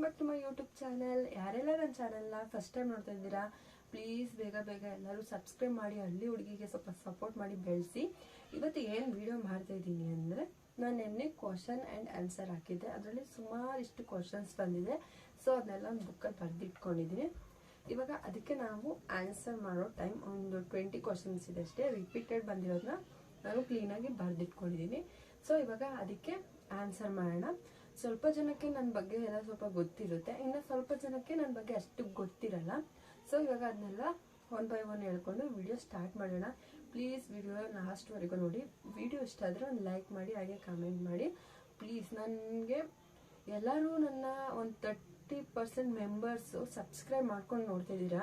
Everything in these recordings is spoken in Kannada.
Welcome back to my YouTube channel ಯಾರೆಲ್ಲ ನನ್ನ ಚಾನಲ್ನ ಫಸ್ಟ್ ಟೈಮ್ ನೋಡ್ತಾ ಇದ್ದೀರಾ ಪ್ಲೀಸ್ ಬೇಗ ಬೇಗ ಎಲ್ಲರೂ ಸಬ್ಸ್ಕ್ರೈಬ್ ಮಾಡಿ, ಹಳ್ಳಿ ಹುಡುಗಿಗೆ ಸ್ವಲ್ಪ ಸಪೋರ್ಟ್ ಮಾಡಿ ಬೆಳೆಸಿ. ಇವತ್ತು ಏನು ವಿಡಿಯೋ ಮಾಡ್ತಾ ಇದ್ದೀನಿ ಅಂದರೆ, ನಾನು ನಿನ್ನೆ ಕ್ವಶನ್ ಆ್ಯಂಡ್ ಆನ್ಸರ್ ಹಾಕಿದ್ದೆ. ಅದರಲ್ಲಿ ಸುಮಾರಿಷ್ಟು ಕ್ವಶನ್ಸ್ ಬಂದಿದೆ. ಸೊ ಅದನ್ನೆಲ್ಲ ಒಂದು ಬುಕ್ಕಲ್ಲಿ ಬರೆದಿಟ್ಕೊಂಡಿದ್ದೀನಿ. ಇವಾಗ ಅದಕ್ಕೆ ನಾವು ಆನ್ಸರ್ ಮಾಡೋ ಟೈಮ್ ಒಂದು ಟ್ವೆಂಟಿ ಕ್ವಶನ್ಸ್ ಇದೆ ಅಷ್ಟೇ. ರಿಪೀಟೆಡ್ ಬಂದಿರೋದನ್ನ ನಾನು ಕ್ಲೀನಾಗಿ ಬರೆದಿಟ್ಕೊಂಡಿದ್ದೀನಿ. ಸೊ ಇವಾಗ ಅದಕ್ಕೆ ಆನ್ಸರ್ ಮಾಡೋಣ. ಸ್ವಲ್ಪ ಜನಕ್ಕೆ ನನ್ನ ಬಗ್ಗೆ ಎಲ್ಲ ಸ್ವಲ್ಪ ಗೊತ್ತಿರುತ್ತೆ. ಇನ್ನು ಸ್ವಲ್ಪ ಜನಕ್ಕೆ ನನ್ನ ಬಗ್ಗೆ ಅಷ್ಟು ಗೊತ್ತಿರಲ್ಲ. ಸೊ ಇವಾಗ ಅದನ್ನೆಲ್ಲ ಒನ್ ಬೈ ಒನ್ ಹೇಳ್ಕೊಂಡು ವಿಡಿಯೋ ಸ್ಟಾರ್ಟ್ ಮಾಡೋಣ. ಪ್ಲೀಸ್ ವಿಡಿಯೋ ಲಾಸ್ಟ್ವರೆಗೂ ನೋಡಿ. ವಿಡಿಯೋ ಇಷ್ಟ ಆದರೆ ಒಂದು ಲೈಕ್ ಮಾಡಿ, ಹಾಗೆ ಕಾಮೆಂಟ್ ಮಾಡಿ. ಪ್ಲೀಸ್ ನನಗೆ ಎಲ್ಲರೂ ನನ್ನ ಒಂದು ತರ್ಟಿ ಪರ್ಸೆಂಟ್ ಮೆಂಬರ್ಸು ಸಬ್ಸ್ಕ್ರೈಬ್ ಮಾಡ್ಕೊಂಡು ನೋಡ್ತಿದ್ದೀರಾ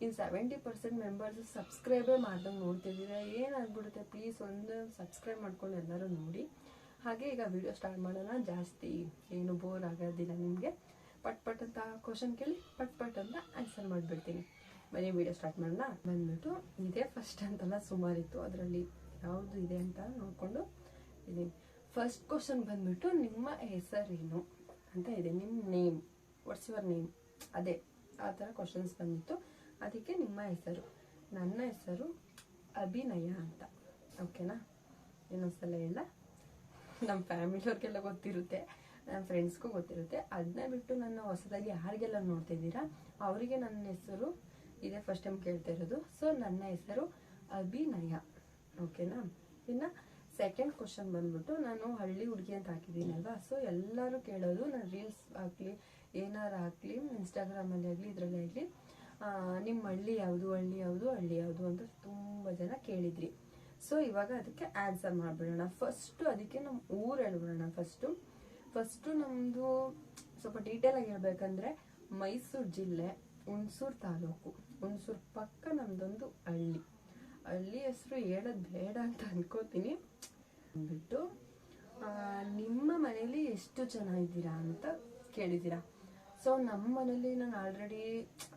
ಇನ್ನು ಸೆವೆಂಟಿ ಪರ್ಸೆಂಟ್ ಮೆಂಬರ್ಸ್ ಸಬ್ಸ್ಕ್ರೈಬೇ ಮಾಡ್ದಂಗೆ ನೋಡ್ತಿದ್ದೀರಾ ಏನಾಗ್ಬಿಡುತ್ತೆ? ಪ್ಲೀಸ್ ಒಂದು ಸಬ್ಸ್ಕ್ರೈಬ್ ಮಾಡ್ಕೊಂಡು ಎಲ್ಲರೂ ನೋಡಿ. ಹಾಗೆ ಈಗ ವಿಡಿಯೋ ಸ್ಟಾರ್ಟ್ ಮಾಡೋಣ. ಜಾಸ್ತಿ ಏನು ಬೋರ್ ಆಗೋದಿಲ್ಲ ನಿಮಗೆ. ಪಟ್ ಪಟ್ ಅಂತ ಕ್ವಶನ್ ಕೇಳಿ, ಪಟ್ ಪಟ್ ಅಂತ ಆನ್ಸರ್ ಮಾಡಿಬಿಡ್ತೀನಿ. ಬನ್ನಿ ವಿಡಿಯೋ ಸ್ಟಾರ್ಟ್ ಮಾಡೋಣ. ಬಂದ್ಬಿಟ್ಟು ಇದೇ ಫಸ್ಟ್ ಅಂತಲ್ಲ ಸುಮಾರಿತ್ತು ಅದರಲ್ಲಿ ಯಾವುದು ಇದೆ ಅಂತ ನೋಡಿಕೊಂಡು ಇದೀನಿ. ಫಸ್ಟ್ ಕ್ವಶನ್ ಬಂದ್ಬಿಟ್ಟು ನಿಮ್ಮ ಹೆಸರೇನು ಅಂತ ಇದೆ. ನಿಮ್ಮ ನೇಮ್ ವಾಟ್ಸ್ ಯುವರ್ ನೇಮ್ ಅದೇ, ಆ ಥರ ಕ್ವಶನ್ಸ್ ಬಂದಿತ್ತು. ಅದಕ್ಕೆ ನಿಮ್ಮ ಹೆಸರು. ನನ್ನ ಹೆಸರು ಅಭಿನಯ ಅಂತ. ಓಕೆನಾ ಇನ್ನೊಂದ್ಸಲ ಇಲ್ಲ ನಮ್ಮ ಫ್ಯಾಮಿಲಿಯವ್ರಿಗೆಲ್ಲ ಗೊತ್ತಿರುತ್ತೆ ನನ್ನ ಫ್ರೆಂಡ್ಸ್ಗೂ ಗೊತ್ತಿರುತ್ತೆ. ಅದನ್ನ ಬಿಟ್ಟು ನನ್ನ ಹೊಸದಾಗಿ ಯಾರಿಗೆಲ್ಲ ನೋಡ್ತಿದ್ದೀರಾ ಅವರಿಗೆ ನನ್ನ ಹೆಸರು ಇದೇ ಫಸ್ಟ್ ಟೈಮ್ ಕೇಳ್ತಾ ಇರೋದು. ಸೊ ನನ್ನ ಹೆಸರು ಅಭಿನಯ ಓಕೆನಾ ಇನ್ನು ಸೆಕೆಂಡ್ ಕ್ವಶನ್ ಬಂದ್ಬಿಟ್ಟು ನಾನು ಹಳ್ಳಿ ಹುಡುಗಿ ಅಂತ ಹಾಕಿದ್ದೀನಲ್ವಾ? ಸೊ ಎಲ್ಲರೂ ಕೇಳೋದು, ನಾನು ರೀಲ್ಸ್ ಆಗಲಿ ಏನಾರು ಆಗಲಿ ಇನ್ಸ್ಟಾಗ್ರಾಮಲ್ಲಿ ಆಗಲಿ, ಇದರಲ್ಲಿ ಆಗಲಿ ನಿಮ್ಮ ಹಳ್ಳಿ ಯಾವುದು ಹಳ್ಳಿ ಯಾವುದು ಹಳ್ಳಿ ಯಾವುದು ಅಂತ ತುಂಬ ಜನ ಕೇಳಿದ್ರಿ. ಸೊ ಇವಾಗ ಅದಕ್ಕೆ ಆನ್ಸರ್ ಮಾಡಿಬಿಡೋಣ. ಫಸ್ಟು ಅದಕ್ಕೆ ನಮ್ಮ ಊರು ಹೇಳ್ಬಿಡೋಣ ಫಸ್ಟು ಫಸ್ಟು ನಮ್ಮದು ಸ್ವಲ್ಪ ಡೀಟೇಲ್ ಆಗಿ ಹೇಳ್ಬೇಕಂದ್ರೆ ಮೈಸೂರು ಜಿಲ್ಲೆ ಹುಣಸೂರು ತಾಲೂಕು. ಹುಣಸೂರು ಪಕ್ಕ ನಮ್ದೊಂದು ಹಳ್ಳಿ. ಹಳ್ಳಿ ಹೆಸರು ಹೇಳೋದು ಬೇಡ ಅಂತ ಅನ್ಕೋತೀನಿ. ಅಂದ್ಬಿಟ್ಟು ನಿಮ್ಮ ಮನೇಲಿ ಎಷ್ಟು ಜನ ಇದ್ದೀರಾ ಅಂತ ಕೇಳಿದ್ದೀರಾ. ಸೊ ನಮ್ಮ ಮನೇಲಿ ನಾನು already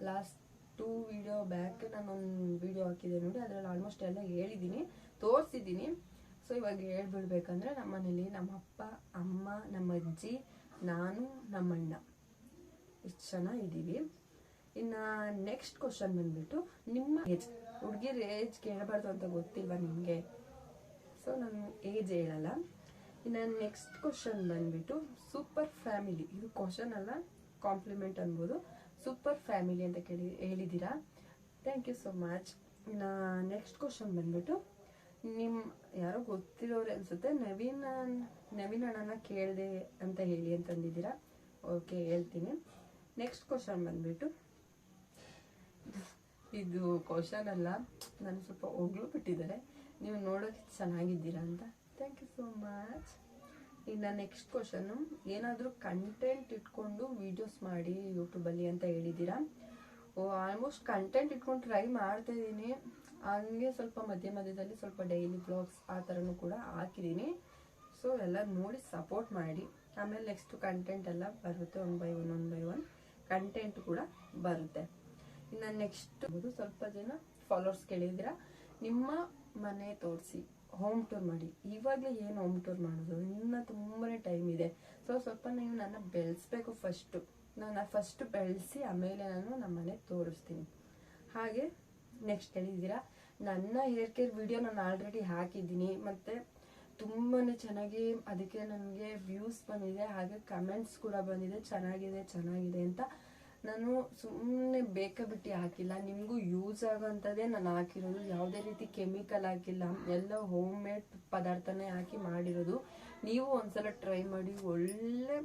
last two video back ನಾನು ಒಂದು ವಿಡಿಯೋ ಹಾಕಿದ್ದೆ ನೋಡಿ. ಅದರಲ್ಲಿ ಆಲ್ಮೋಸ್ಟ್ ಎಲ್ಲ ಹೇಳಿದ್ದೀನಿ. ತೋರಿಸಿದ್ದೀನಿ. ಸೊ ಇವಾಗ ಹೇಳ್ಬಿಡ್ಬೇಕಂದ್ರೆ ನಮ್ಮ ಮನೇಲಿ ನಮ್ಮ ಅಪ್ಪ ಅಮ್ಮ ನಮ್ಮ ಅಜ್ಜಿ ನಾನು, ನಮ್ಮಣ್ಣ. ಇಷ್ಟು ಜನ ಇದ್ದೀವಿ. ಇನ್ನು ನೆಕ್ಸ್ಟ್ ಕ್ವಶನ್ ಬಂದ್ಬಿಟ್ಟು ನಿಮ್ಮ ಏಜ್ ಹುಡುಗಿರ ಏಜ್ ಕೇಳಬಾರ್ದು ಅಂತ ಗೊತ್ತಿಲ್ವಾ ನಿಮಗೆ? ಸೊ ನಾನು ಏಜ್ ಹೇಳಲ್ಲ. ಇನ್ನು ನೆಕ್ಸ್ಟ್ ಕ್ವಶನ್ ಬಂದ್ಬಿಟ್ಟು ಸೂಪರ್ ಫ್ಯಾಮಿಲಿ ಇದು ಕ್ವಶನ್ ಅಲ್ಲ ಕಾಂಪ್ಲಿಮೆಂಟ್ ಅನ್ಬೋದು. ಸೂಪರ್ ಫ್ಯಾಮಿಲಿ ಅಂತ ಕೇಳಿ, ಹೇಳಿದ್ದೀರಾ? ಥ್ಯಾಂಕ್ ಯು ಸೋ ಮಚ್ ಇನ್ನು ನೆಕ್ಸ್ಟ್ ಕ್ವಶನ್ ಬಂದ್ಬಿಟ್ಟು ನಿಮ್ಮ ಯಾರೋ ಗೊತ್ತಿರೋರೆ ಅನ್ಸುತ್ತೆ, ನವೀನ್ ನವೀನ್ ಅಣ್ಣನ ಕೇಳಿದೆ ಅಂತ ಹೇಳಿ ಅಂತಂದಿದ್ದೀರಾ? ಓಕೆ ಹೇಳ್ತೀನಿ. ನೆಕ್ಸ್ಟ್ ಕ್ವಶನ್ ಬಂದ್ಬಿಟ್ಟು. ಇದು ಕ್ವಶನ್ ಅಲ್ಲ, ನಾನು ಸ್ವಲ್ಪ ಹೋಗ್ಲು ಬಿಟ್ಟಿದ್ದಾರೆ. ನೀವು ನೋಡೋಕೆ ಚೆನ್ನಾಗಿದ್ದೀರಾ ಅಂತ. ಥ್ಯಾಂಕ್ ಯು ಸೋ ಮಚ್ ಇನ್ನು ನೆಕ್ಸ್ಟ್ ಕ್ವಶನ್ನು ಏನಾದರೂ ಕಂಟೆಂಟ್ ಇಟ್ಕೊಂಡು ವಿಡಿಯೋಸ್ ಮಾಡಿ ಯೂಟ್ಯೂಬಲ್ಲಿ ಅಂತ ಹೇಳಿದ್ದೀರಾ? ಆಲ್ಮೋಸ್ಟ್ ಕಂಟೆಂಟ್ ಇಟ್ಕೊಂಡು ಟ್ರೈ ಮಾಡ್ತಾ ಇದ್ದೀನಿ. ಹಂಗೆ ಸ್ವಲ್ಪ ಮಧ್ಯ ಮಧ್ಯದಲ್ಲಿ ಸ್ವಲ್ಪ ಡೈಲಿ ಬ್ಲಾಗ್ಸ್ ಆ ಥರನೂ ಕೂಡ ಹಾಕಿದ್ದೀನಿ. ಸೊ ಎಲ್ಲ ನೋಡಿ ಸಪೋರ್ಟ್ ಮಾಡಿ. ಆಮೇಲೆ ನೆಕ್ಸ್ಟ್ ಕಂಟೆಂಟ್ ಎಲ್ಲ ಬರುತ್ತೆ one by one one by one content ಕೂಡ ಬರುತ್ತೆ. ಇನ್ನು ನೆಕ್ಸ್ಟ್ ಸ್ವಲ್ಪ ಜನ ಫಾಲೋವರ್ಸ್ ಕೇಳಿದ್ರೆ ನಿಮ್ಮ ಮನೆ ತೋರಿಸಿ ಹೋಮ್ ಟೂರ್ ಮಾಡಿ. ಇವಾಗಲೇ ಏನು ಹೋಮ್ ಟೂರ್ ಮಾಡೋದು? ಇನ್ನೂ ತುಂಬಾ ಟೈಮ್ ಇದೆ. ಸೊ ಸ್ವಲ್ಪ ನೀವು ನನ್ನ ಬೆಳೆಸ್ಬೇಕು ಫಸ್ಟು ನಾನು ಫಸ್ಟ್ ಬೆಳೆಸಿ ಆಮೇಲೆ ನಾನು ನಮ್ಮ ತೋರಿಸ್ತೀನಿ. ಹಾಗೆ ನೆಕ್ಸ್ಟ್ ಹೇಳಿದ್ದೀರಾ ನನ್ನ ಹೇರ್ ಕೇರ್ ವಿಡಿಯೋ ನಾನು ಆಲ್ರೆಡಿ ಹಾಕಿದ್ದೀನಿ. ಮತ್ತು ತುಂಬಾ ಚೆನ್ನಾಗಿ ಅದಕ್ಕೆ ನನಗೆ ವ್ಯೂಸ್ ಬಂದಿದೆ, ಹಾಗೆ ಕಮೆಂಟ್ಸ್ ಕೂಡ ಬಂದಿದೆ. ಚೆನ್ನಾಗಿದೆ ಚೆನ್ನಾಗಿದೆ ಅಂತ ನಾನು ಸುಮ್ಮನೆ ಬೇಕಾಬಿಟ್ಟು ಹಾಕಿಲ್ಲ. ನಿಮಗೂ ಯೂಸ್ ಆಗೋಂಥದ್ದೇ ನಾನು ಹಾಕಿರೋದು. ಯಾವುದೇ ರೀತಿ ಕೆಮಿಕಲ್ ಹಾಕಿಲ್ಲ. ಎಲ್ಲ ಹೋಮ್ ಮೇಡ್ ಪದಾರ್ಥನೇ ಹಾಕಿ ಮಾಡಿರೋದು. ನೀವು ಒಂದ್ಸಲ ಟ್ರೈ ಮಾಡಿ ಒಳ್ಳೆ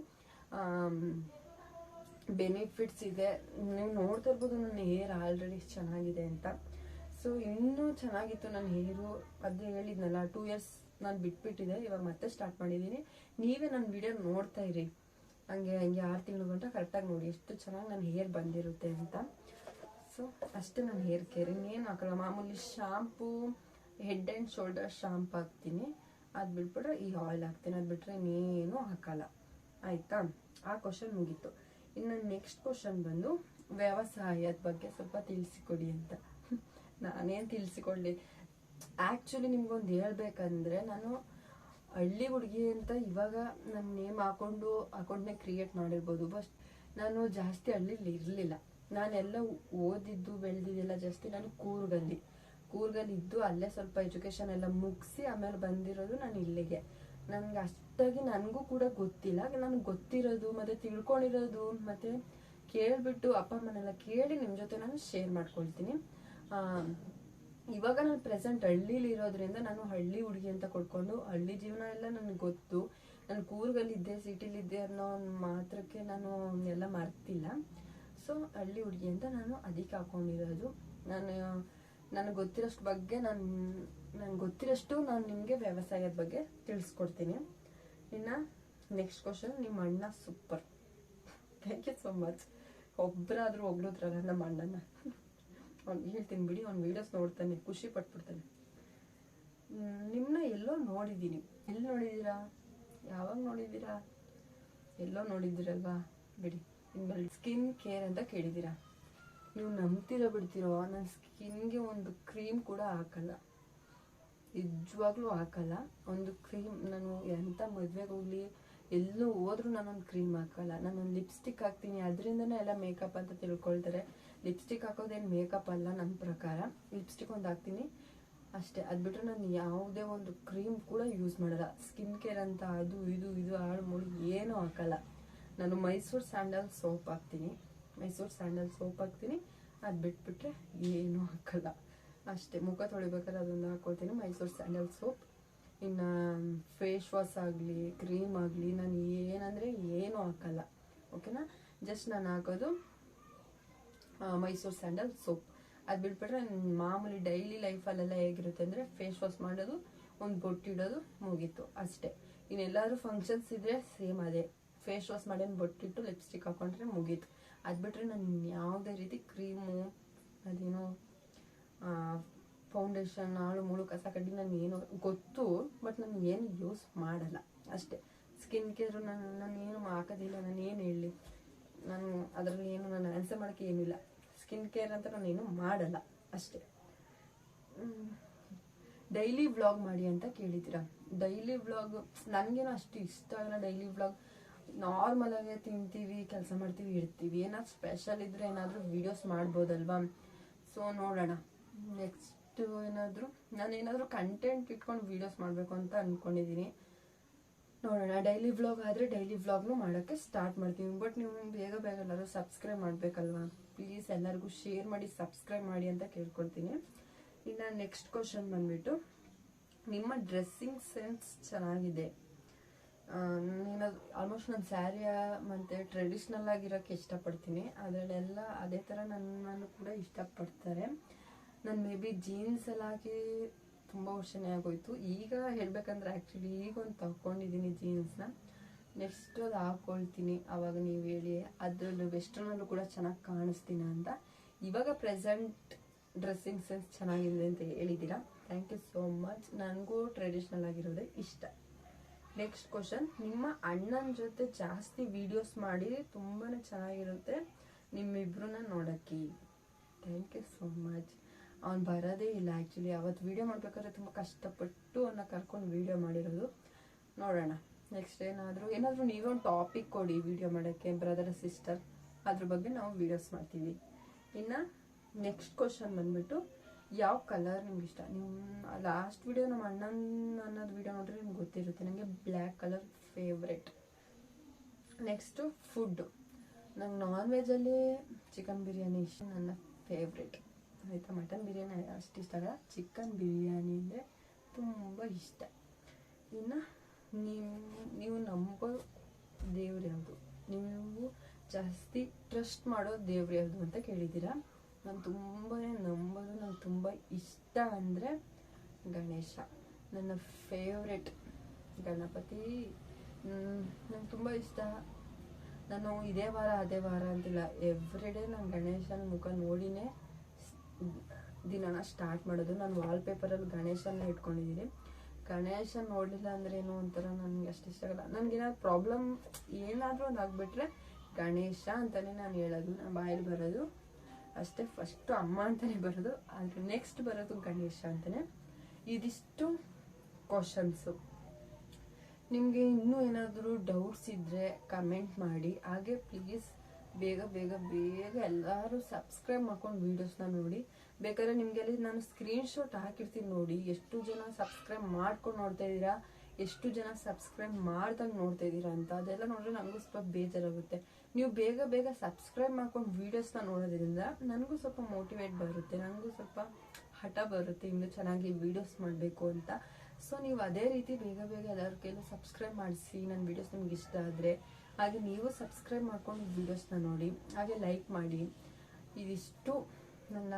ಬೆನಿಫಿಟ್ಸ್ ಇದೆ. ನೀವು ನೋಡ್ತಾ ಇರ್ಬೋದು ನನ್ನ ಹೇರ್ ಆಲ್ರೆಡಿ ಚೆನ್ನಾಗಿದೆ ಅಂತ. ಸೊ ಇನ್ನೂ ಚೆನ್ನಾಗಿತ್ತು ನನ್ನ ಹೇರು ಅದೇ ಹೇಳಿದ್ನಲ್ಲ ಟೂ ಇಯರ್ಸ್ ನಾನು ಬಿಟ್ಬಿಟ್ಟಿದೆ. ಇವಾಗ ಮತ್ತೆ ಸ್ಟಾರ್ಟ್ ಮಾಡಿದ್ದೀನಿ. ನೀವೇ ನನ್ನ ವಿಡಿಯೋ ನೋಡ್ತಾ ಇರಿ. ಹಂಗೆ ಹಂಗೆ ಆರು ತಿಂಗಳು ಗಂಟ ಕರೆಕ್ಟಾಗಿ ನೋಡಿ ಎಷ್ಟು ಚೆನ್ನಾಗಿ ನನ್ನ ಹೇರ್ ಬಂದಿರುತ್ತೆ ಅಂತ. ಸೊ ಅಷ್ಟೇ ನನ್ನ ಹೇರ್ ಕೇರ್ ಇನ್ನೇನು ಹಾಕಲ್ಲ, ಮಾಮೂಲಿ shampoo head and shoulder shampoo ಹಾಕ್ತೀನಿ. ಅದು ಬಿಟ್ಬಿಟ್ರೆ ಈ ಆಯಿಲ್ ಹಾಕ್ತೀನಿ. ಅದು ಬಿಟ್ಟರೆ ಇನ್ನೇನು ಹಾಕಲ್ಲ. ಆಯಿತಾ? ಆ ಕ್ವಶನ್ ಮುಗೀತು. ಇನ್ನು ನೆಕ್ಸ್ಟ್ ಕ್ವಶನ್ ಬಂದು ವ್ಯವಸಾಯದ ಬಗ್ಗೆ ಸ್ವಲ್ಪ ತಿಳಿಸಿಕೊಡಿ ಅಂತ. ನಾನೇನು ತಿಳಿಸಿಕೊಳ್ಳಿ ಆ್ಯಕ್ಚುಲಿ ನಿಮ್ಗೊಂದು ಹೇಳ್ಬೇಕಂದ್ರೆ ನಾನು ಹಳ್ಳಿ ಹುಡುಗಿ ಅಂತ ಇವಾಗ ನನ್ನ ನೇಮ್ ಹಾಕೊಂಡು ಅಕೌಂಟ್ನೇ ಕ್ರಿಯೇಟ್ ಮಾಡಿರ್ಬೋದು. ಬಟ್ ನಾನು ಜಾಸ್ತಿ ಹಳ್ಳಿಲಿ ಇರಲಿಲ್ಲ. ನಾನೆಲ್ಲ ಓದಿದ್ದು, ಬೆಳೆದಿದ್ದೆಲ್ಲ ಜಾಸ್ತಿ ನಾನು ಕೂರ್ಗಲ್ಲಿ. ಕೂರ್ಗಲ್ಲಿ ಇದ್ದು ಅಲ್ಲೇ ಸ್ವಲ್ಪ ಎಜುಕೇಶನ್ ಎಲ್ಲ ಮುಗಿಸಿ ಆಮೇಲೆ ಬಂದಿರೋದು ನಾನು ಇಲ್ಲಿಗೆ. ನನ್ಗೆ ಅಷ್ಟಾಗಿ ನನಗೂ ಕೂಡ ಗೊತ್ತಿಲ್ಲ. ನನಗೆ ಗೊತ್ತಿರೋದು, ಮತ್ತೆ ತಿಳ್ಕೊಂಡಿರೋದು, ಮತ್ತೆ ಕೇಳಿಬಿಟ್ಟು ಅಪ್ಪ ಅಮ್ಮನೆಲ್ಲ ಕೇಳಿ ನಿಮ್ಮ ಜೊತೆ ನಾನು ಶೇರ್ ಮಾಡ್ಕೊಳ್ತೀನಿ. ಇವಾಗ ನಾನು ಪ್ರೆಸೆಂಟ್ ಹಳ್ಳಿಲಿ ಇರೋದ್ರಿಂದ ನಾನು ಹಳ್ಳಿ ಹುಡುಗಿ ಅಂತ ಕೊಡ್ಕೊಂಡು ಹಳ್ಳಿ ಜೀವನ ಎಲ್ಲ ನನಗೆ ಗೊತ್ತು. ನಾನು ಕೂರ್ಗಲ್ಲಿದ್ದೆ, ಸಿಟಿಲಿದ್ದೆ ಅನ್ನೋ ಮಾತ್ರಕ್ಕೆ ನಾನು ಎಲ್ಲ ಮರ್ತಿಲ್ಲ. ಸೊ ಹಳ್ಳಿ ಹುಡುಗಿ ಅಂತ ನಾನು ಅದಕ್ಕೆ ಹಾಕೊಂಡಿರೋದು. ನಾನು, ನನಗೆ ಗೊತ್ತಿರೋಷ್ಟು ಬಗ್ಗೆ ನಾನು ನನಗೆ ಗೊತ್ತಿರೋಷ್ಟು ನಾನು ನಿಮಗೆ ವ್ಯವಸಾಯದ ಬಗ್ಗೆ ತಿಳಿಸ್ಕೊಡ್ತೀನಿ. ಇನ್ನು ನೆಕ್ಸ್ಟ್ ಕ್ವಶನ್ ನಿಮ್ಮ ಅಣ್ಣ super thank you so much ಒಬ್ಬರಾದರೂ ಹೊಗಳಿದ್ರಲ್ಲ ನಮ್ಮ ಅಣ್ಣನ. ಅವ್ನು ಹೇಳ್ತೀನಿ ಬಿಡಿ, ಅವ್ನು ವೀಡಿಯೋಸ್ ನೋಡ್ತಾನೆ, ಖುಷಿ ಪಟ್ಬಿಡ್ತಾನೆ. ನಿಮ್ಮನ್ನ ಎಲ್ಲೋ ನೋಡಿದ್ದೀನಿ. ಎಲ್ಲಿ ನೋಡಿದ್ದೀರಾ? ಯಾವಾಗ ನೋಡಿದ್ದೀರಾ? ಎಲ್ಲೋ ನೋಡಿದ್ದೀರಲ್ವಾ? ಬಿಡಿ, ನಿಮ್ಮಲ್ಲಿ ಸ್ಕಿನ್ ಕೇರ್ ಅಂತ ಕೇಳಿದ್ದೀರಾ. ನೀವು ನಂಬ್ತಿರೋ ಬಿಡ್ತಿರೋ ನನ್ನ ಸ್ಕಿನ್ಗೆ ಒಂದು ಕ್ರೀಮ್ ಕೂಡ ಹಾಕಲ್ಲ. ನಿಜವಾಗ್ಲೂ ಹಾಕಲ್ಲ. ಒಂದು ಕ್ರೀಮ್ ನಾನು ಎಂಥ ಮದ್ವೆಗೆ ಹೋಗ್ಲಿ, ಎಲ್ಲೂ ಹೋದ್ರೂ ನಾನೊಂದು ಕ್ರೀಮ್ ಹಾಕಲ್ಲ. ನಾನೊಂದು ಲಿಪ್ಸ್ಟಿಕ್ ಹಾಕ್ತೀನಿ. ಅದರಿಂದನೇ ಎಲ್ಲ ಮೇಕಪ್ ಅಂತ ತಿಳ್ಕೊಳ್ತಾರೆ. ಲಿಪ್ಸ್ಟಿಕ್ ಹಾಕೋದೇನು ಮೇಕಪ್ ಅಲ್ಲ ನನ್ನ ಪ್ರಕಾರ. ಲಿಪ್ಸ್ಟಿಕ್ ಒಂದು ಹಾಕ್ತೀನಿ. ಅಷ್ಟೇ. ಅದು ಬಿಟ್ಟರೆ ನಾನು ಯಾವುದೇ ಒಂದು ಕ್ರೀಮ್ ಕೂಡ ಯೂಸ್ ಮಾಡಲ್ಲ. ಸ್ಕಿನ್ ಕೇರ್ ಅಂತ ಅದು ಇದು ಇದು ಹಾಳು ಮುಳು ಏನೂ ಹಾಕಲ್ಲ. ನಾನು ಮೈಸೂರು ಸ್ಯಾಂಡಲ್ ಸೋಪ್ ಹಾಕ್ತೀನಿ. ಮೈಸೂರು ಸ್ಯಾಂಡಲ್ ಸೋಪ್ ಹಾಕ್ತೀನಿ. ಅದು ಬಿಟ್ಬಿಟ್ರೆ ಏನೂ ಹಾಕಲ್ಲ. ಅಷ್ಟೇ, ಮುಖ ತೊಳಿಬೇಕಾದ್ರೆ ಅದೊಂದು ಹಾಕೊಳ್ತೀನಿ. Mysuru sandal soap. ಇನ್ನು ಫೇಸ್ ವಾಶ್ ಆಗಲಿ ಕ್ರೀಮ್ ಆಗಲಿ, ನಾನು ಏನಂದರೆ ಏನೂ ಹಾಕಲ್ಲ. ಓಕೆನಾ ಜಸ್ಟ್ ನಾನು ಹಾಕೋದು ಮೈಸೂರು ಸ್ಯಾಂಡಲ್ ಸೋಪ್. ಅದು ಬಿಟ್ಬಿಟ್ರೆ ಮಾಮೂಲಿ ಡೈಲಿ ಲೈಫಲ್ಲೆಲ್ಲ ಹೇಗಿರುತ್ತೆ ಅಂದರೆ ಫೇಸ್ ವಾಶ್ ಮಾಡೋದು, ಒಂದು ಬೊಟ್ಟಿಡೋದು ಮುಗೀತು. ಅಷ್ಟೇ. ಇನ್ನೆಲ್ಲಾದ್ರೂ ಫಂಕ್ಷನ್ಸ್ ಇದ್ದರೆ ಸೇಮ್ ಅದೇ. ಫೇಸ್ ವಾಶ್ ಮಾಡಿ ಬೊಟ್ಟಿಟ್ಟು ಲಿಪ್ಸ್ಟಿಕ್ ಹಾಕೊಂಡ್ರೆ ಮುಗೀತು. ಅದು ಬಿಟ್ಟರೆ ನಾನು ಯಾವುದೇ ರೀತಿ ಕ್ರೀಮು ಅದೇನೋ ಫೌಂಡೇಶನ್ ಹಾಳು ಮುಳು ಕಸ ಕಡ್ಡಿ ನಾನು ಏನು ಗೊತ್ತು ಬಟ್ ನಾನು ಏನು ಯೂಸ್ ಮಾಡಲ್ಲ. ಅಷ್ಟೇ. ಸ್ಕಿನ್ ಕೇರು ನಾನು ನಾನು ಏನು ಹಾಕೋದಿಲ್ಲ, ನಾನು ಏನು ಹೇಳಲಿ ನಾನು ಅದರಲ್ಲಿ ಏನು, ನಾನು ಆನ್ಸರ್ ಮಾಡೋಕ್ಕೆ ಏನಿಲ್ಲ ಸ್ಕಿನ್ ಕೇರ್ ಅಂತ ನಾನು ಏನು ಮಾಡಲ್ಲ. ಅಷ್ಟೇ. ಡೈಲಿ ವ್ಲಾಗ್ ಮಾಡಿ ಅಂತ ಕೇಳಿದ್ದೀರಾ? ಡೈಲಿ ವ್ಲಾಗ್ ನನಗೇನು ಅಷ್ಟು ಇಷ್ಟ ಆಗಲ್ಲ ಡೈಲಿ ವ್ಲಾಗ್ ನಾರ್ಮಲ್ ಆಗೇ ತಿಂತೀವಿ, ಕೆಲಸ ಮಾಡ್ತೀವಿ, ಇರ್ತೀವಿ. ಏನಾದ್ರು ಸ್ಪೆಷಲ್ ಇದ್ರೆ ಏನಾದರೂ ವಿಡಿಯೋಸ್ ಮಾಡ್ಬೋದಲ್ವಾ? ಸೊ ನೋಡೋಣ. ನೆಕ್ಸ್ಟ್ ಏನಾದರೂ, ನಾನು ಏನಾದರೂ ಕಂಟೆಂಟ್ ಇಟ್ಕೊಂಡು ವೀಡಿಯೋಸ್ ಮಾಡಬೇಕು ಅಂತ ಅಂದ್ಕೊಂಡಿದ್ದೀನಿ ನೋಡೋಣ ಡೈಲಿ ವ್ಲಾಗ್ ಆದರೆ ಡೈಲಿ ವ್ಲಾಗ್ನು ಮಾಡೋಕ್ಕೆ ಸ್ಟಾರ್ಟ್ ಮಾಡ್ತೀನಿ ಬಟ್ ನೀವು ಬೇಗ ಬೇಗ ಎಲ್ಲರೂ ಸಬ್ಸ್ಕ್ರೈಬ್ ಮಾಡಬೇಕಲ್ವಾ? ಪ್ಲೀಸ್ ಎಲ್ಲರಿಗೂ ಶೇರ್ ಮಾಡಿ ಸಬ್ಸ್ಕ್ರೈಬ್ ಮಾಡಿ ಅಂತ ಕೇಳ್ಕೊಳ್ತೀನಿ. ಇನ್ನು ನೆಕ್ಸ್ಟ್ ಕ್ವಶನ್ ಬಂದ್ಬಿಟ್ಟು, ನಿಮ್ಮ ಡ್ರೆಸ್ಸಿಂಗ್ ಸೆನ್ಸ್ ಚೆನ್ನಾಗಿದೆ. ನೀನು ಆಲ್ಮೋಸ್ಟ್ ನಾನು ಸ್ಯಾರಿಯ ಮತ್ತು ಟ್ರೆಡಿಷ್ನಲ್ ಆಗಿರೋಕ್ಕೆ ಇಷ್ಟಪಡ್ತೀನಿ. ಅದರಲ್ಲೆಲ್ಲ ಅದೇ ಥರ ನನ್ನನ್ನು ಕೂಡ ಇಷ್ಟಪಡ್ತಾರೆ. ನಾನು ಮೇ ಬಿ ಜೀನ್ಸ್ ಎಲ್ಲ ಹಾಕಿ ತುಂಬ ವರ್ಷನೇ ಆಗೋಯ್ತು. ಈಗ ಹೇಳಬೇಕಂದ್ರೆ ಆ್ಯಕ್ಚುಲಿ ಈಗ ಒಂದು ತಗೊಂಡಿದ್ದೀನಿ ಜೀನ್ಸ್ನ. ನೆಕ್ಸ್ಟ್ ಅದು ಹಾಕ್ಕೊಳ್ತೀನಿ ಅವಾಗ ನೀವು ಹೇಳಿ. ಅದರಲ್ಲೂ ವೆಸ್ಟರ್ನಲ್ಲೂ ಕೂಡ ಚೆನ್ನಾಗಿ ಕಾಣಿಸ್ತೀನಿ ಅಂತ. ಇವಾಗ ಪ್ರೆಸೆಂಟ್ ಡ್ರೆಸ್ಸಿಂಗ್ ಸೆನ್ಸ್ ಚೆನ್ನಾಗಿದೆ ಅಂತ ಹೇಳಿದ್ದೀರಾ ಥ್ಯಾಂಕ್ ಯು ಸೋ ಮಚ್ ನನಗೂ ಟ್ರೆಡಿಷ್ನಲ್ ಆಗಿರೋದೇ ಇಷ್ಟ. ನೆಕ್ಸ್ಟ್ ಕ್ವಶನ್ ನಿಮ್ಮ ಅಣ್ಣನ ಜೊತೆ ಜಾಸ್ತಿ ವಿಡಿಯೋಸ್ ಮಾಡಿ ತುಂಬಾ ಚೆನ್ನಾಗಿರುತ್ತೆ. ನಿಮ್ಮಿಬ್ರನ್ನ ನೋಡೋಕ್ಕೆ. ಥ್ಯಾಂಕ್ ಯು ಸೋ ಮಚ್ ಅವ್ನು ಬರೋದೇ ಇಲ್ಲ ಆ್ಯಕ್ಚುಲಿ ಅವತ್ತು ವೀಡಿಯೋ ಮಾಡಬೇಕಾದ್ರೆ ತುಂಬ ಕಷ್ಟಪಟ್ಟು ಅವನ್ನ ಕರ್ಕೊಂಡು ವೀಡಿಯೋ ಮಾಡಿರೋದು. ನೋಡೋಣ. ನೆಕ್ಸ್ಟ್ ಏನಾದರೂ ಏನಾದರೂ ನೀವೇ ಒಂದು ಟಾಪಿಕ್ ಕೊಡಿ ವೀಡಿಯೋ ಮಾಡೋಕ್ಕೆ ಬ್ರದರ್ ಸಿಸ್ಟರ್ ಅದ್ರ ಬಗ್ಗೆ ನಾವು ವೀಡಿಯೋಸ್ ಮಾಡ್ತೀವಿ. ಇನ್ನು ನೆಕ್ಸ್ಟ್ ಕ್ವಶನ್ ಬಂದ್ಬಿಟ್ಟು ಯಾವ ಕಲರ್ ನಿಮ್ಗೆ ಇಷ್ಟ? ನೀವು ಲಾಸ್ಟ್ ವೀಡಿಯೋ ನಮ್ಮ ಅಣ್ಣನ ಅನ್ನೋದು ವಿಡಿಯೋ ನೋಡಿದ್ರೆ ನಿಮ್ಗೆ ಗೊತ್ತಿರುತ್ತೆ. ನನಗೆ black colour favourite next food ನಂಗೆ ನಾನ್ ವೆಜ್ಜಲ್ಲಿ ಚಿಕನ್ ಬಿರಿಯಾನಿ ಇಷ್ಟ. ನನ್ನ ಫೇವ್ರೆಟ್ ಆಯಿತಾ ಮಟನ್ ಬಿರಿಯಾನಿ ಅಷ್ಟು ಇಷ್ಟ ಆಗಲ್ಲ ಚಿಕನ್ ಬಿರಿಯಾನಿ ಅಂದರೆ ತುಂಬ ಇಷ್ಟ ಇನ್ನು ನೀವು ನೀವು ನಂಬೋ ದೇವ್ರು ಯಾವುದು ನೀವು ಜಾಸ್ತಿ ಟ್ರಸ್ಟ್ ಮಾಡೋ ದೇವ್ರು ಯಾವುದು ಅಂತ ಕೇಳಿದ್ದೀರಾ? ನಾನು ತುಂಬಾ ನಂಬೋದು ನಂಗೆ ತುಂಬ ಇಷ್ಟ ಅಂದರೆ ಗಣೇಶ. ನನ್ನ ಫೇವ್ರೆಟ್ ಗಣಪತಿ. ನಂಗೆ ತುಂಬ ಇಷ್ಟ. ನಾನು ಇದೇ ವಾರ, ಅದೇ ವಾರ ಅಂತಿಲ್ಲ. ಎವ್ರಿ ಡೇ ನಾನು ಗಣೇಶನ ಮುಖ ನೋಡಿನೇ ದಿನನ ಸ್ಟಾರ್ಟ್ ಮಾಡೋದು. ನಾನು ವಾಲ್ಪೇಪರಲ್ಲಿ ಗಣೇಶನ ಇಟ್ಕೊಂಡಿದ್ದೀನಿ ಗಣೇಶ ನೋಡಲಿಲ್ಲ ಅಂದ್ರೆ ಏನೋ ಒಂಥರ ನನಗೆ ಅಷ್ಟು ಇಷ್ಟ ಆಗಲ್ಲ. ನನಗೇನಾದ್ರು ಪ್ರಾಬ್ಲಮ್ ಏನಾದರೂ ಒಂದು ಆಗಿಬಿಟ್ರೆ ಗಣೇಶ ಅಂತಲೇ ನಾನು ಹೇಳೋದು. ನಾನು ಬಾಯಲ್ಲಿ ಬರೋದು. ಅಷ್ಟೇ ಫಸ್ಟು ಅಮ್ಮ ಅಂತಲೇ ಬರೋದು. ಆದರೆ ನೆಕ್ಸ್ಟ್ ಬರೋದು ಗಣೇಶ ಅಂತಲೇ ಇದಿಷ್ಟು ಕ್ವಶನ್ಸು ನಿಮಗೆ ಇನ್ನೂ ಏನಾದರೂ ಡೌಟ್ಸ್ ಇದ್ದರೆ ಕಮೆಂಟ್ ಮಾಡಿ. ಹಾಗೆ ಪ್ಲೀಸ್ ಬೇಗ ಬೇಗ ಬೇಗ ಎಲ್ಲರೂ ಸಬ್ಸ್ಕ್ರೈಬ್ ಮಾಡ್ಕೊಂಡು ವೀಡಿಯೋಸ್ನ ನೋಡಿ. ಬೇಕಾದ್ರೆ ನಿಮ್ಗೆಲ್ಲ ನಾನು ಸ್ಕ್ರೀನ್ ಶಾಟ್ ಹಾಕಿರ್ತೀನಿ ನೋಡಿ. ಎಷ್ಟು ಜನ ಸಬ್ಸ್ಕ್ರೈಬ್ ಮಾಡ್ಕೊಂಡು ನೋಡ್ತಾ ಇದ್ದೀರಾ? ಎಷ್ಟು ಜನ ಸಬ್ಸ್ಕ್ರೈಬ್ ಮಾಡ್ದಂಗೆ ನೋಡ್ತಾ ಇದ್ದೀರಾ ಅಂತ. ಅದೆಲ್ಲ ನೋಡಿದ್ರೆ ನನಗೂ ಸ್ವಲ್ಪ ಬೇಜಾರಾಗುತ್ತೆ. ನೀವು ಬೇಗ ಬೇಗ ಸಬ್ಸ್ಕ್ರೈಬ್ ಮಾಡ್ಕೊಂಡು ವೀಡಿಯೋಸ್ನ ನೋಡೋದ್ರಿಂದ ನನಗೂ ಸ್ವಲ್ಪ ಮೋಟಿವೇಟ್ ಬರುತ್ತೆ. ನನಗೂ ಸ್ವಲ್ಪ ಹಠ ಬರುತ್ತೆ ಇನ್ನು ಚೆನ್ನಾಗಿ ವೀಡಿಯೋಸ್ ಮಾಡಬೇಕು ಅಂತ. ಸೊ ನೀವು ಅದೇ ರೀತಿ ಬೇಗ ಬೇಗ ಎಲ್ಲರ ಕೈಲೂ ಸಬ್ಸ್ಕ್ರೈಬ್ ಮಾಡಿಸಿ. ನನ್ನ ವೀಡಿಯೋಸ್ ನಿಮ್ಗೆ ಇಷ್ಟ ಆದರೆ ಹಾಗೆ ನೀವು ಸಬ್ಸ್ಕ್ರೈಬ್ ಮಾಡ್ಕೊಂಡು ವಿಡಿಯೋಸ್ನ ನೋಡಿ, ಹಾಗೆ ಲೈಕ್ ಮಾಡಿ. ಇದಿಷ್ಟು ನನ್ನ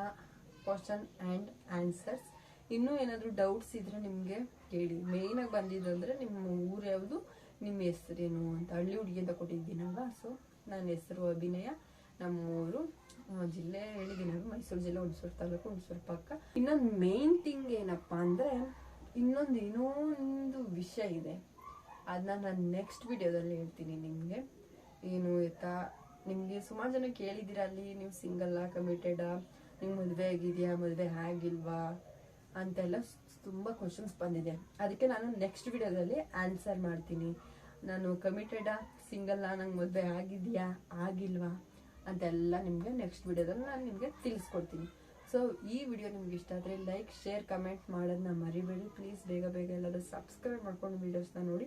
ಕ್ವಶನ್ ಆ್ಯಂಡ್ ಆನ್ಸರ್ಸ್ ಇನ್ನೂ ಏನಾದರೂ ಡೌಟ್ಸ್ ಇದ್ರೆ ನಿಮಗೆ ಕೇಳಿ ಮೇಯ್ನಾಗಿ ಬಂದಿದ್ದಂದ್ರೆ ನಿಮ್ಮ ಊರು ಯಾವುದು? ನಿಮ್ಮ ಹೆಸರೇನು ಅಂತ. ಹಳ್ಳಿ ಹುಡುಗಿ ಅಂತ ಕೊಟ್ಟಿದ್ದೀನಲ್ವಾ? ಸೊ ನನ್ನ ಹೆಸರು ಅಭಿನಯ. ನಮ್ಮೂರು ಜಿಲ್ಲೆ ಹೇಳಿದ್ದೀನಲ್ವ ಮೈಸೂರು ಜಿಲ್ಲೆ, ಹುಣಸೂರು ತಾಲೂಕು, ಹುಣಸೂರು ಪಕ್ಕ. ಇನ್ನೊಂದು ಮೇನ್ ಥಿಂಗ್ ಏನಪ್ಪ ಅಂದರೆ, ಇನ್ನೊಂದು ಏನೋ ಒಂದು ವಿಷಯ ಇದೆ. ಅದನ್ನ ನಾನು ನೆಕ್ಸ್ಟ್ ವಿಡಿಯೋದಲ್ಲಿ ಹೇಳ್ತೀನಿ ನಿಮಗೆ. ಏನು ಆಯ್ತಾ? ನಿಮಗೆ ಸುಮಾರು ಜನ ಕೇಳಿದ್ದೀರ ಅಲ್ಲಿ? ನೀವು ಸಿಂಗಲ್ಲ ಕಮಿಟೆಡಾ ನಿಮ್ಗೆ ಮದುವೆ ಆಗಿದೆಯಾ? ಮದುವೆ ಆಗಿಲ್ವಾ? ಅಂತೆಲ್ಲ ತುಂಬ ಕ್ವಶನ್ಸ್ ಬಂದಿದೆ. ಅದಕ್ಕೆ ನಾನು ನೆಕ್ಸ್ಟ್ ವಿಡಿಯೋದಲ್ಲಿ ಆನ್ಸರ್ ಮಾಡ್ತೀನಿ. ನಾನು ಕಮಿಟೆಡಾ ಸಿಂಗಲ್ಲ ನಂಗೆ ಮದುವೆ ಆಗಿದೆಯಾ? ಆಗಿಲ್ವಾ? ಅಂತೆಲ್ಲ ನಿಮಗೆ ನೆಕ್ಸ್ಟ್ ವಿಡಿಯೋದಲ್ಲಿ ನಾನು ನಿಮಗೆ ತಿಳಿಸ್ಕೊಡ್ತೀನಿ. ಸೊ ಈ ವಿಡಿಯೋ ನಿಮ್ಗೆ ಇಷ್ಟ ಆದರೆ ಲೈಕ್ ಶೇರ್ ಕಮೆಂಟ್ ಮಾಡೋದನ್ನ ಮರಿಬೇಡಿ. ಪ್ಲೀಸ್ ಬೇಗ ಬೇಗ ಎಲ್ಲರೂ ಸಬ್ಸ್ಕ್ರೈಬ್ ಮಾಡ್ಕೊಂಡು ವೀಡಿಯೋಸ್ನ ನೋಡಿ.